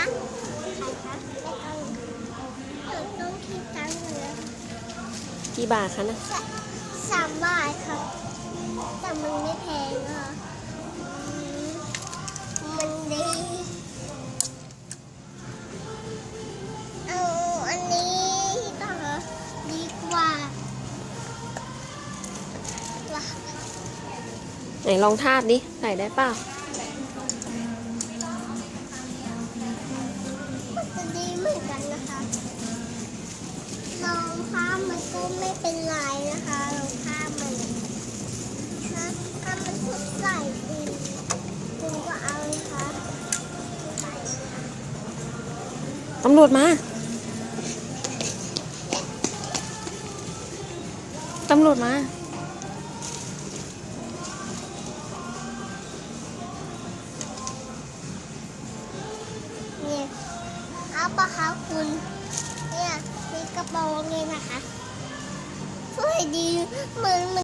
คะใครคะไม่ต้องหนูต้องคิดตังค์เลยนะกี่บาทคะนะสสามบาทครับแต่มันไม่แพงอะอืมมันดีเอาอันนี้ต่อดีกว่าล่ะไหนลองทาบดิใส่ได้เปล่า ตำรวจมา ตำรวจมา เนี่ยเอาปะคะคุณ เนี่ยมีกระโปรงเลยนะคะสวยดีเหมือน